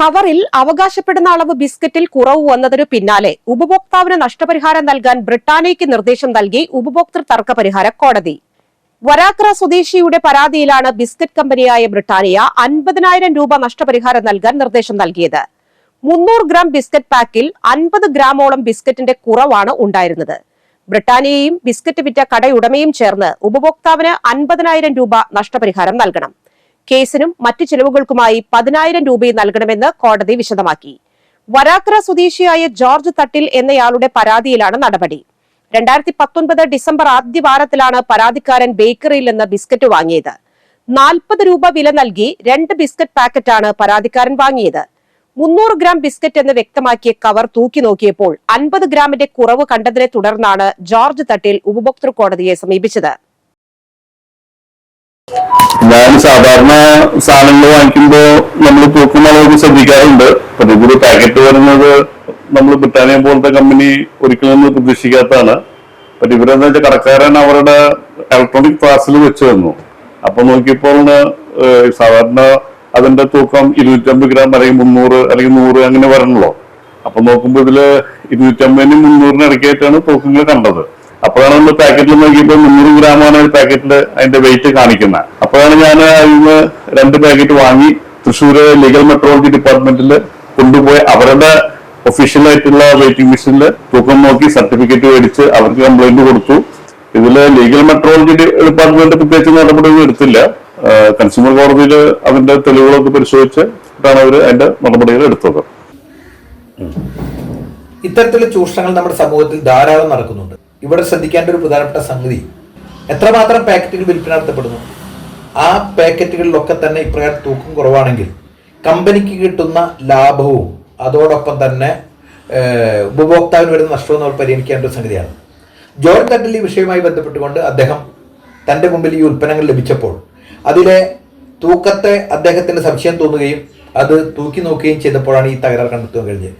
കവറിൽ അവകാശപ്പെടുന്ന അളവ് ബിസ്ക്കറ്റിൽ കുറവ് വന്നതിനു പിന്നാലെ ഉപഭോക്താവിന് നഷ്ടപരിഹാരം നൽകാൻ ബ്രിട്ടാനിയയ്ക്ക് നിർദ്ദേശം നൽകി ഉപഭോക്തൃ തർക്ക പരിഹാര കോടതി. വരാക്ര സ്വദേശിയുടെ പരാതിയിലാണ് ബിസ്ക്കറ്റ് കമ്പനിയായ ബ്രിട്ടാനിയ അൻപതിനായിരം രൂപ നഷ്ടപരിഹാരം നൽകാൻ നിർദ്ദേശം നൽകിയത്. മുന്നൂറ് ഗ്രാം ബിസ്ക്കറ്റ് പാക്കിൽ അൻപത് ഗ്രാമോളം ബിസ്ക്കറ്റിന്റെ കുറവാണ് ഉണ്ടായിരുന്നത്. ബ്രിട്ടാനിയയും ബിസ്ക്കറ്റ് വിറ്റ കടയുടമയും ചേർന്ന് ഉപഭോക്താവിന് അൻപതിനായിരം രൂപ നഷ്ടപരിഹാരം നൽകണം. കേസിനും മറ്റു ചെലവുകൾക്കുമായി പതിനായിരം രൂപയും നൽകണമെന്ന് കോടതി വിശദമാക്കി. വരാക്കര സ്വദേശിയായ ജോർജ് തട്ടിൽ എന്നയാളുടെ പരാതിയിലാണ് നടപടി. രണ്ടായിരത്തി പത്തൊൻപത് ഡിസംബർ ആദ്യ വാരത്തിലാണ് പരാതിക്കാരൻ ബേക്കറിയിൽ നിന്ന് ബിസ്ക്കറ്റ് വാങ്ങിയത്. നാൽപ്പത് രൂപ വില നൽകി രണ്ട് ബിസ്ക്കറ്റ് പാക്കറ്റാണ് പരാതിക്കാരൻ വാങ്ങിയത്. മുന്നൂറ് ഗ്രാം ബിസ്ക്കറ്റ് എന്ന് വ്യക്തമാക്കിയ കവർ തൂക്കി നോക്കിയപ്പോൾ അൻപത് ഗ്രാമിന്റെ കുറവ് കണ്ടതിനെ തുടർന്നാണ് ജോർജ് തട്ടിൽ ഉപഭോക്തൃ കോടതിയെ സമീപിച്ചത്. ഞാൻ സാധാരണ സാധനങ്ങൾ വാങ്ങിക്കുമ്പോ നമ്മൾ തൂക്കുന്ന അളവ് ശ്രദ്ധിക്കാറുണ്ട്. പക്ഷെ ഇതൊരു പാക്കറ്റ് വരുന്നത് നമ്മൾ ബ്രിട്ടാനിയ പോലത്തെ കമ്പനി ഒരിക്കലും നമ്മൾ പ്രതീക്ഷിക്കാത്തതാണ്. പക്ഷെ ഇവരെന്താ വെച്ചാൽ കടക്കാരൻ അവരുടെ ഇലക്ട്രോണിക് ക്ലാസ്സിൽ വെച്ച് തന്നു. അപ്പൊ നോക്കിയപ്പോൾ സാധാരണ അതിന്റെ തൂക്കം ഇരുന്നൂറ്റമ്പത് ഗ്രാം അല്ലെങ്കിൽ മുന്നൂറ് അല്ലെങ്കിൽ നൂറ് അങ്ങനെ വരണല്ലോ. അപ്പൊ നോക്കുമ്പോ ഇതിൽ ഇരുന്നൂറ്റമ്പതിനും മുന്നൂറിനും ഇടയ്ക്കായിട്ടാണ് തൂക്കങ്ങൾ കണ്ടത്. അപ്പോഴാണ് നമ്മൾ പാക്കറ്റിൽ നോക്കിയപ്പോൾ മുന്നൂറ് ഗ്രാമാണ് പാക്കറ്റിൽ അതിന്റെ വെയിറ്റ് കാണിക്കുന്നത്. അപ്പോഴാണ് ഞാൻ ഇന്ന് രണ്ട് പാക്കറ്റ് വാങ്ങി തൃശ്ശൂര് ലീഗൽ മെട്രോളജി ഡിപ്പാർട്ട്മെന്റിൽ കൊണ്ടുപോയി അവരുടെ ഒഫീഷ്യൽ ആയിട്ടുള്ള വെയിറ്റിംഗ് മെഷീനിൽ തൂക്കം നോക്കി സർട്ടിഫിക്കറ്റ് മേടിച്ച് അവർക്ക് കംപ്ലൈന്റ് കൊടുത്തു. ഇതിൽ ലീഗൽ മെട്രോളജി ഡിപ്പാർട്ട്മെന്റ് പ്രത്യേകിച്ച് നടപടിയൊന്നും എടുത്തില്ല. കൺസ്യൂമർ കോടതിയിൽ അതിന്റെ തെളിവുകളൊക്കെ പരിശോധിച്ചിട്ടാണ് അവർ അതിന്റെ നടപടികൾ എടുത്തത്. ഇത്തരത്തിലുള്ള ചൂഷണങ്ങൾ നമ്മുടെ സമൂഹത്തിൽ ധാരാളം നടക്കുന്നുണ്ട്. ഇവിടെ ശ്രദ്ധിക്കേണ്ട ഒരു പ്രധാനപ്പെട്ട സംഗതി എത്രമാത്രം പാക്കറ്റുകൾ വിൽപ്പന നടത്തപ്പെടുന്നു? ആ പാക്കറ്റുകളിലൊക്കെ തന്നെ ഇപ്രകാരം തൂക്കം കുറവാണെങ്കിൽ കമ്പനിക്ക് കിട്ടുന്ന ലാഭവും അതോടൊപ്പം തന്നെ ഉപഭോക്താവിന് വരുന്ന നഷ്ടവും നമ്മൾ പരിഗണിക്കേണ്ട ഒരു സംഗതിയാണ്. ജോർജ് തട്ടിൽ ഈ വിഷയവുമായി ബന്ധപ്പെട്ടുകൊണ്ട് അദ്ദേഹം തന്റെ മുമ്പിൽ ഈ ഉൽപ്പന്നങ്ങൾ ലഭിച്ചപ്പോൾ അതിലെ തൂക്കത്തെ അദ്ദേഹത്തിന് സംശയം തോന്നുകയും അത് തൂക്കി നോക്കുകയും ചെയ്തപ്പോഴാണ് ഈ തകരാർ കണ്ടെത്തുക കഴിഞ്ഞത്.